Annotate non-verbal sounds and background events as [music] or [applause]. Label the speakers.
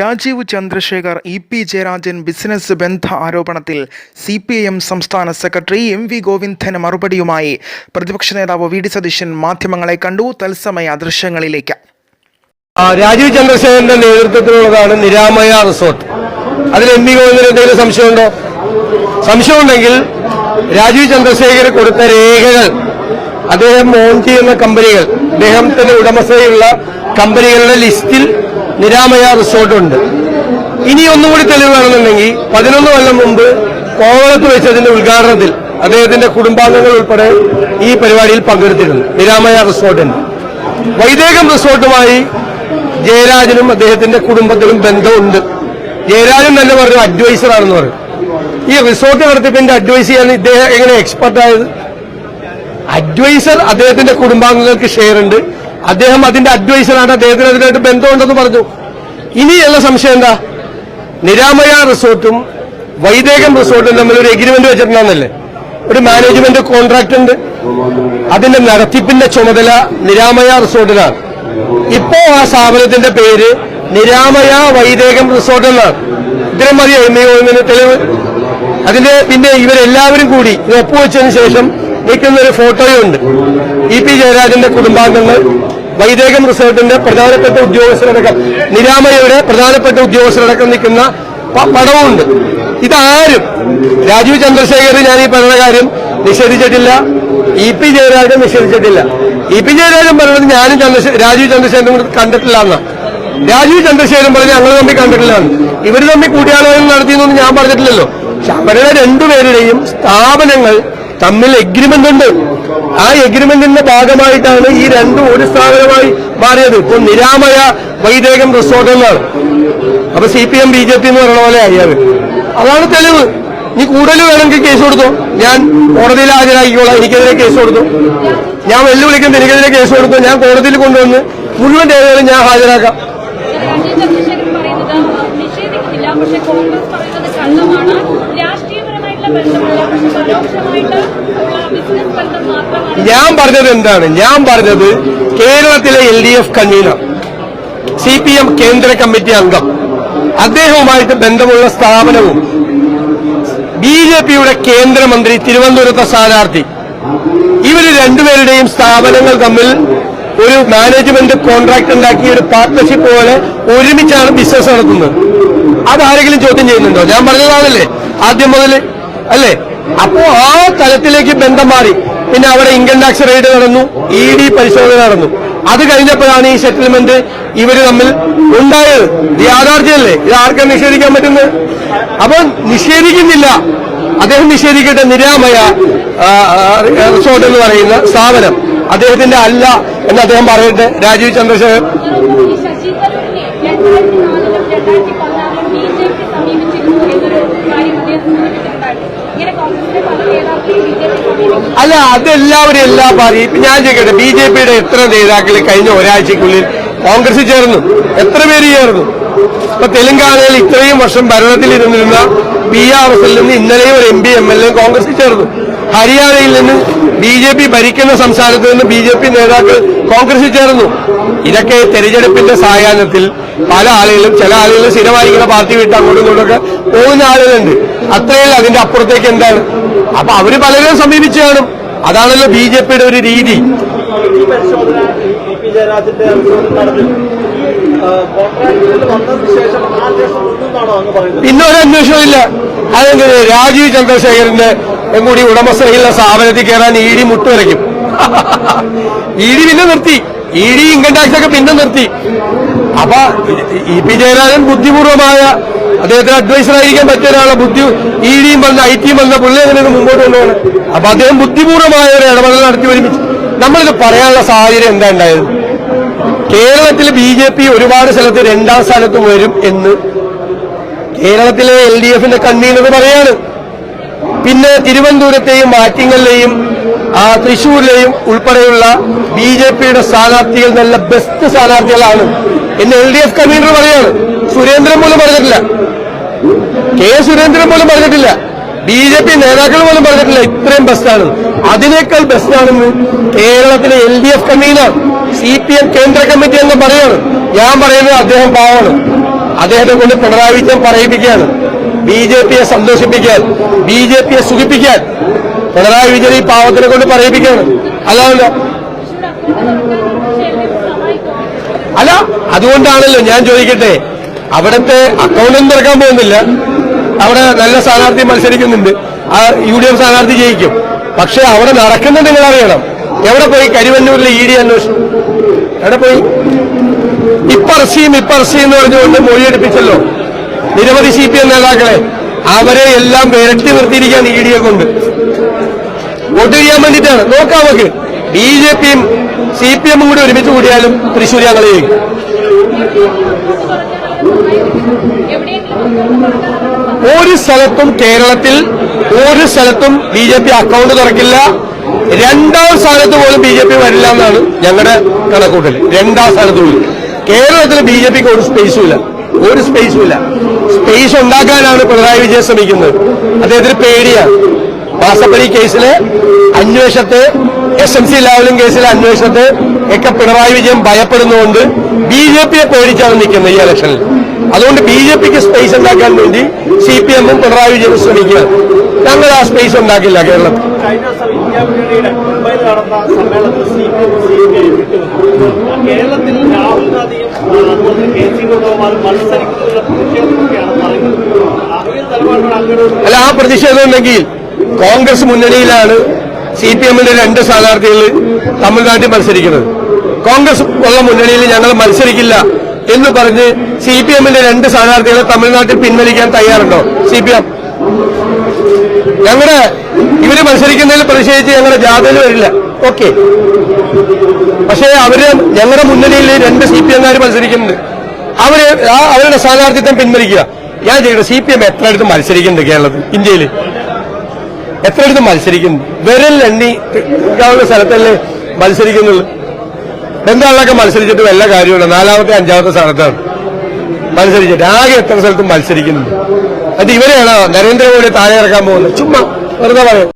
Speaker 1: Rajeev Chandrasekhar E P Jayarajan business ബന്ധ ആരോപണത്തിൽ C P I M സംസ്ഥാന secretary M V ഗോവിന്ദന് മറുപടിയുമായി. പ്രതിപക്ഷ നേതാവ് വി ഡി സതീശൻ മാധ്യമങ്ങളെ കണ്ടു. തത്സമയ ദൃശ്യങ്ങളിലേക്ക്.
Speaker 2: രാജീവ് ചന്ദ്രശേഖരന്റെ നേതൃത്വത്തിലുള്ളതാണ് നിരാമയ റിസോർട്ട്. അതിൽ എം വി ഗോവിന്ദന് എന്തെങ്കിലും സംശയമുണ്ടോ? സംശയമുണ്ടെങ്കിൽ രാജീവ് ചന്ദ്രശേഖർ കൊടുത്ത രേഖകൾ അദ്ദേഹം ഓൺ ചെയ്യുന്ന കമ്പനികൾ അദ്ദേഹത്തിന്റെ ഉടമസ്ഥതയുള്ള കമ്പനികളുടെ ലിസ്റ്റിൽ നിരാമയ റിസോർട്ടുണ്ട് ഇനി ഒന്നുകൂടി തെളിവ് വേണമെന്നുണ്ടെങ്കിൽ പതിനൊന്ന് കൊല്ലം മുമ്പ് കോവളത്ത് വെച്ചതിന്റെ ഉദ്ഘാടനത്തിൽ അദ്ദേഹത്തിന്റെ കുടുംബാംഗങ്ങൾ ഉൾപ്പെടെ ഈ പരിപാടിയിൽ പങ്കെടുത്തിരുന്നു. നിരാമയ റിസോർട്ടിന് വൈദേകം റിസോർട്ടുമായി ജയരാജനും അദ്ദേഹത്തിന്റെ കുടുംബത്തിലും ബന്ധമുണ്ട്. ജയരാജൻ തന്നെ പറഞ്ഞു അഡ്വൈസറാണെന്ന് പറഞ്ഞു. ഈ റിസോർട്ട് നടത്തിപ്പിന്റെ അഡ്വൈസ് ചെയ്യാൻ ഇദ്ദേഹം എങ്ങനെ എക്സ്പെർട്ട് ആയത്? അഡ്വൈസർ അദ്ദേഹത്തിന്റെ കുടുംബാംഗങ്ങൾക്ക് ഷെയർ ഉണ്ട്. അദ്ദേഹം അതിന്റെ അഡ്വൈസറാണ് അദ്ദേഹത്തിന് അതിനായിട്ട് ബന്ധമുണ്ടെന്ന് പറഞ്ഞു. ഇനിയുള്ള സംശയം എന്താ? നിരാമയ റിസോർട്ടും വൈദേകം റിസോർട്ടും തമ്മിൽ ഒരു എഗ്രിമെന്റ് വെച്ചിട്ടുണ്ടെന്നല്ലേ? ഒരു മാനേജ്മെന്റ് കോൺട്രാക്ട് ഉണ്ട്. അതിന്റെ നടത്തിപ്പിന്റെ ചുമതല നിരാമയ റിസോർട്ടിനാണ് ഇപ്പോ ആ സ്ഥാപനത്തിന്റെ പേര് നിരാമയ വൈദേകം റിസോർട്ട് എന്നാണ്. ഇത്രയും മതിയോ എം എ തെളിവ്. അതിന്റെ പിന്നെ ഇവരെല്ലാവരും കൂടി ഇത് ഒപ്പുവെച്ചതിന് ശേഷം നിൽക്കുന്ന ഒരു ഫോട്ടോയുണ്ട്. ഇ പി ജയരാജന്റെ കുടുംബാംഗങ്ങൾ വൈദേകം റിസോർട്ടിന്റെ പ്രധാനപ്പെട്ട ഉദ്യോഗസ്ഥരടക്കം നിരാമയുടെ പ്രധാനപ്പെട്ട ഉദ്യോഗസ്ഥരടക്കം നിൽക്കുന്ന പടവുമുണ്ട് ഇതാരും രാജീവ് ചന്ദ്രശേഖർ ഞാൻ ഈ പറഞ്ഞ കാര്യം നിഷേധിച്ചിട്ടില്ല ഇ പി ജയരാജൻ നിഷേധിച്ചിട്ടില്ല. ഇ പി ജയരാജൻ പറഞ്ഞത് ഞാനും ചന്ദ്രശേഖർ രാജീവ് ചന്ദ്രശേഖരനും കൂടി കണ്ടിട്ടില്ല എന്നാ. രാജീവ് ചന്ദ്രശേഖരൻ പറഞ്ഞ് ഞങ്ങൾ തമ്മിൽ കണ്ടിട്ടില്ല ഇവർ തമ്മിൽ കൂടിയാലോചന നടത്തിയെന്നൊന്നും ഞാൻ പറഞ്ഞിട്ടില്ലല്ലോ. പക്ഷെ അവരുടെ രണ്ടുപേരുടെയും സ്ഥാപനങ്ങൾ തമ്മിൽ എഗ്രിമെന്റ് ഉണ്ട്. ആ എഗ്രിമെന്റിന്റെ ഭാഗമായിട്ടാണ് ഈ രണ്ടും ഒരു സ്ഥാപനമായി മാറിയത്. ഇപ്പൊ നിരാമയ വൈദേകം റിസോർട്ട് എന്നാണ്. അപ്പൊ C P M B J P എന്ന് പറയുന്ന പോലെ അയ്യാവ് അതാണ് തെളിവ്. നീ കൂടുതൽ വേണമെങ്കിൽ കേസ് കൊടുത്തോ. ഞാൻ കോടതിയിൽ ഹാജരാക്കിക്കോളാം. എനിക്കെതിരെ കേസ് കൊടുത്തു. ഞാൻ വെല്ലുവിളിക്കുന്നത് എനിക്കെതിരെ കേസ് കൊടുത്തു. ഞാൻ കോടതിയിൽ കൊണ്ടുവന്ന് മുഴുവൻ രേഖകളും ഞാൻ ഹാജരാക്കാം.
Speaker 3: നിഷേധിക്കുന്നില്ല. കോൺഗ്രസ് പറയുന്നത് കള്ളമാണ്
Speaker 2: ഞാൻ പറഞ്ഞത് എന്താണ്? ഞാൻ പറഞ്ഞത് കേരളത്തിലെ L D F convenor C P M കേന്ദ്ര കമ്മിറ്റി അംഗം അദ്ദേഹവുമായിട്ട് ബന്ധമുള്ള സ്ഥാപനവും ബി ജെ പിയുടെ കേന്ദ്രമന്ത്രി തിരുവനന്തപുരത്തെ സ്ഥാനാർത്ഥി ഇവർ രണ്ടുപേരുടെയും സ്ഥാപനങ്ങൾ തമ്മിൽ ഒരു മാനേജ്മെന്റ് കോൺട്രാക്ട് ഉണ്ടാക്കി ഒരു പാർട്ട്ണർഷിപ്പ് പോലെ ഒരുമിച്ചാണ് ബിസിനസ് നടത്തുന്നത്. അതാരെങ്കിലും ചോദ്യം ചെയ്യുന്നുണ്ടോ? ഞാൻ പറഞ്ഞതാണല്ലേ. ആദ്യം മുതൽ അല്ലേ? അപ്പോ ആ തലത്തിലേക്ക് ബന്ധം മാറി. പിന്നെ അവിടെ ഇൻകം ടാക്സ് റെയ്ഡ് നടന്നു ഇ ഡി പരിശോധന നടന്നു. അത് കഴിഞ്ഞപ്പോഴാണ് ഈ സെറ്റിൽമെന്റ് ഇവർ തമ്മിൽ ഉണ്ടായത്. യാഥാർത്ഥ്യമല്ലേ? ഇത് ആർക്കും നിഷേധിക്കാൻ പറ്റുന്നത്? അപ്പൊ നിഷേധിക്കുന്നില്ല. അദ്ദേഹം നിഷേധിക്കട്ടെ നിരാമയ റിസോർട്ട് എന്ന് പറയുന്ന സ്ഥാപനം. അദ്ദേഹത്തിന്റെ അല്ല എന്ന് അദ്ദേഹം പറയട്ടെ. രാജീവ് ചന്ദ്രശേഖർ
Speaker 3: ഈ ശശി തരൂരിനെ രണ്ടായിരത്തി നാലിലും രണ്ടായിരത്തി പതിനാറിലും ബി ജെ പി സമീപിച്ചിരുന്നു എന്നൊരു കാര്യം അദ്ദേഹം സൂചിപ്പിച്ചിട്ടുണ്ടായിരുന്നു ഇങ്ങനെ കോൺഗ്രസിലെ പല നേതാക്കളും ബി ജെ പി സമീപിച്ചു
Speaker 2: അല്ല അതെല്ലാവരും എല്ലാ പാർട്ടി ഞാൻ ചോദിക്കട്ടെ ബി ജെ പിയുടെ എത്ര നേതാക്കൾ കഴിഞ്ഞ ഒരാഴ്ചക്കുള്ളിൽ കോൺഗ്രസ് ചേർന്നു? എത്ര പേര് ചേർന്നു? ഇപ്പൊ തെലങ്കാനയിൽ ഇത്രയും വർഷം ഭരണത്തിൽ ഇരുന്നിരുന്ന പി ആർ എസിൽ നിന്ന് ഇന്നലെയും ഒരു M P M L A Congress ചേർന്നു. ഹരിയാനയിൽ നിന്ന് ബി ജെ പി ഭരിക്കുന്ന സംസ്ഥാനത്ത് നിന്ന് ബി ജെ പി നേതാക്കൾ കോൺഗ്രസിൽ ചേർന്നു. ഇതൊക്കെ തെരഞ്ഞെടുപ്പിന്റെ സായാഹ്നത്തിൽ പല ആളുകളും ചില ആളുകൾ സ്ഥിരമായിരിക്കുന്ന പാർട്ടി വിട്ട് അങ്ങോട്ടും ഇങ്ങോട്ടൊക്കെ പോകുന്ന ആളുകളുണ്ട്. അത്രയല്ല അതിന്റെ അപ്പുറത്തേക്ക് എന്താണ്? അപ്പൊ അവർ പലരും സമീപിച്ചു കാണും. അതാണല്ലോ ബി ജെ പിയുടെ ഒരു രീതി. പിന്നെ ഒരു അന്വേഷണം ഇല്ല. അതെങ്ങനെ രാജീവ് ചന്ദ്രശേഖരന്റെ കൂടി ഉടമസ്ഥതയിലുള്ള സ്ഥാപനത്തിൽ കയറാൻ ഇ ഡി മുട്ടുവരയ്ക്കും. [laughs] ഇ ഡി പിന്നെ നിർത്തി. ഇ ഡി ഇൻകം ടാക്സ് ഒക്കെ പിന്നെ നിർത്തി. അപ്പൊ ഇ പി ജയരാജൻ ബുദ്ധിപൂർവമായ അദ്ദേഹത്തിന് അഡ്വൈസർ ആയിരിക്കാൻ പറ്റിയ ഒരാളെ ബുദ്ധി ഇ ഡിയും വന്ന ഐ ടിയും വന്ന പുള്ളി എങ്ങനെയൊക്കെ മുമ്പോട്ട് കൊണ്ടുപോകണം. അപ്പൊ അദ്ദേഹം ബുദ്ധിപൂർവമായ ഒരു ഇടപെടൽ നടത്തി ഒരുമിച്ച്. നമ്മളിത് പറയാനുള്ള സാഹചര്യം എന്താ ഉണ്ടായത്? കേരളത്തിൽ ബി ജെ പി ഒരുപാട് സ്ഥലത്ത് രണ്ടാം സ്ഥാനത്ത് വരും എന്ന് കേരളത്തിലെ എൽ ഡി എഫിന്റെ കൺവീനർ പറയാണ്. പിന്നെ തിരുവനന്തപുരത്തെയും ആറ്റിങ്ങലിലെയും തൃശൂരിലെയും ഉൾപ്പെടെയുള്ള ബി ജെ പിയുടെ സ്ഥാനാർത്ഥികൾ നല്ല ബെസ്റ്റ് സ്ഥാനാർത്ഥികളാണ്. എന്ന് എൽ ഡി എഫ് കൺവീനർ പറയാണ്. സുരേന്ദ്രൻ പോലും പറഞ്ഞിട്ടില്ല. കെ സുരേന്ദ്രൻ പോലും പറഞ്ഞിട്ടില്ല. ബി ജെ പി നേതാക്കൾ പോലും പറഞ്ഞിട്ടില്ല. ഇത്രയും ബെസ്റ്റാണ് അതിനേക്കാൾ ബെസ്റ്റാണെന്ന് കേരളത്തിലെ L D F convener C P M കേന്ദ്ര കമ്മിറ്റി എന്ന് പറയാണ്. ഞാൻ പറയുന്നത് അദ്ദേഹം പാവമാണ്. അദ്ദേഹത്തെ കൊണ്ട് പിണറായി വിജയൻ പറയിപ്പിക്കുകയാണ്. ബി ജെ പിയെ സന്തോഷിപ്പിക്കാൻ ബി ജെ പിയെ സുഖിപ്പിക്കാൻ. പിണറായി വിജയൻ ഈ പാവത്തിനെ കൊണ്ട് പറയിപ്പിക്കുകയാണ്. അതാണല്ലോ. അല്ല അതുകൊണ്ടാണല്ലോ ഞാൻ ചോദിക്കട്ടെ. അവിടുത്തെ അക്കൗണ്ടൊന്നും തുറക്കാൻ പോകുന്നില്ല. അവിടെ നല്ല സ്ഥാനാർത്ഥി മത്സരിക്കുന്നുണ്ട്. ആ യു ഡി എഫ് സ്ഥാനാർത്ഥി ജയിക്കും. പക്ഷെ അവിടെ നടക്കുന്നത് നിങ്ങൾ അറിയണം. എവിടെ പോയി? കരിവന്നൂരിലെ ഇ ഡി അന്വേഷണം. എവിടെ പോയി? ഇപ്പർസിയും ഇപ്പറസിയും എന്ന് പറഞ്ഞുകൊണ്ട് മൊഴിയെടുപ്പിച്ചല്ലോ നിരവധി സി പി എം നേതാക്കളെ. അവരെ എല്ലാം വിരട്ടി നിർത്തിയിരിക്കുകയാണ് ഇ ഡിയെ കൊണ്ട്. വോട്ട് ചെയ്യാൻ വേണ്ടിയിട്ടാണ്. നോക്കാം നമുക്ക്. ബി ജെ പിയും സി പി എമ്മും കൂടി ഒരുമിച്ച് കൂടിയാലും തൃശ്ശൂർ ഞങ്ങൾ ചെയ്യും ഒരു സ്ഥലത്തും കേരളത്തിൽ ഒരു സ്ഥലത്തും ബി ജെ പി അക്കൗണ്ട് തുറക്കില്ല. രണ്ടാം സ്ഥാനത്ത് പോലും ബി ജെ പി വരില്ല എന്നാണ് ഞങ്ങളുടെ കണക്കൂട്ടൽ. രണ്ടാം സ്ഥാനത്ത് പോലും. കേരളത്തിൽ ബി ജെ പിക്ക് ഒരു സ്പേസും ഇല്ല. ഒരു സ്പേസും ഇല്ല. സ്പേസ് ഉണ്ടാക്കാനാണ് പിണറായി വിജയൻ ശ്രമിക്കുന്നത്. അദ്ദേഹത്തിന് പേടിയാണ്. മാസപ്പടി കേസിലെ അന്വേഷണത്തെ എസ് എം സി ലാവലിംഗ് കേസിലെ അന്വേഷണത്തെ ഒക്കെ പിണറായി വിജയൻ ഭയപ്പെടുന്നതുകൊണ്ട് ബി ജെ പിയെ പേടിച്ചാണ് നിൽക്കുന്നത് ഈ ഇലക്ഷനിൽ. അതുകൊണ്ട് ബി ജെ പിക്ക് സ്പേസ് ഉണ്ടാക്കാൻ വേണ്ടി സി പി എമ്മും പിണറായി വിജയനും ശ്രമിക്കുക ഞങ്ങൾ ആ സ്പേസ് ഉണ്ടാക്കില്ല കേരളത്തിൽ
Speaker 4: കേരളത്തിൽ രാഹുൽ ഗാന്ധിയും ആ, അതുപോലെ തന്നെ കെ സി വേണുഗോപാലും മത്സരിക്കുന്നതിനുള്ള പ്രതിഷേധമൊക്കെയാണ് പറയുന്നത് അങ്ങനെ നിലപാടാണ് അങ്ങനെ
Speaker 2: അല്ല ആ പ്രതിഷേധം ഉണ്ടെങ്കിൽ കോൺഗ്രസ് മുന്നണിയിലാണ് സി പി എമ്മിന്റെ രണ്ട് സ്ഥാനാർത്ഥികൾ തമിഴ്നാട്ടിൽ മത്സരിക്കുന്നത്. കോൺഗ്രസ് ഉള്ള മുന്നണിയിൽ ഞങ്ങൾ മത്സരിക്കില്ല എന്ന് പറഞ്ഞ് സി പി എമ്മിന്റെ രണ്ട് സ്ഥാനാർത്ഥികളെ തമിഴ്നാട്ടിൽ പിൻവലിക്കാൻ തയ്യാറുണ്ടോ? C P M. ഞങ്ങളുടെ ഇവർ മത്സരിക്കുന്നതിൽ പ്രതിഷേധിച്ച് ഞങ്ങളുടെ ജാഥയിൽ വരില്ല. ഓക്കെ. പക്ഷേ അവർ ഞങ്ങളുടെ മുന്നണിയിൽ രണ്ട് സി പി എംകാർ മത്സരിക്കുന്നുണ്ട്. അവർ അവരുടെ സ്ഥാനാർത്ഥിത്വം പിൻവലിക്കുക. ഞാൻ ചെയ്യുന്നത് സി പി എം എത്ര അടുത്ത് മത്സരിക്കുന്നുണ്ട് കേരളത്തിൽ ഇന്ത്യയിൽ? എത്ര അടുത്ത് മത്സരിക്കുന്നു വിരലെണ്ണി സ്ഥലത്തല്ലേ മത്സരിക്കുന്നുള്ളൂ. ബംഗാളിലൊക്കെ മത്സരിച്ചിട്ട് വല്ല കാര്യമുണ്ട് നാലാമത്തെ അഞ്ചാമത്തെ സ്ഥലത്താണ് മത്സരിച്ചിട്ട്. ആകെ എത്ര സ്ഥലത്തും മത്സരിക്കുന്നുണ്ട്. അത് ഇവരെയാണോ? നരേന്ദ്രമോദി താഴെ ഇറക്കാൻ പോകുന്നത്. ചുമ്മാ വെറുതെ പറയും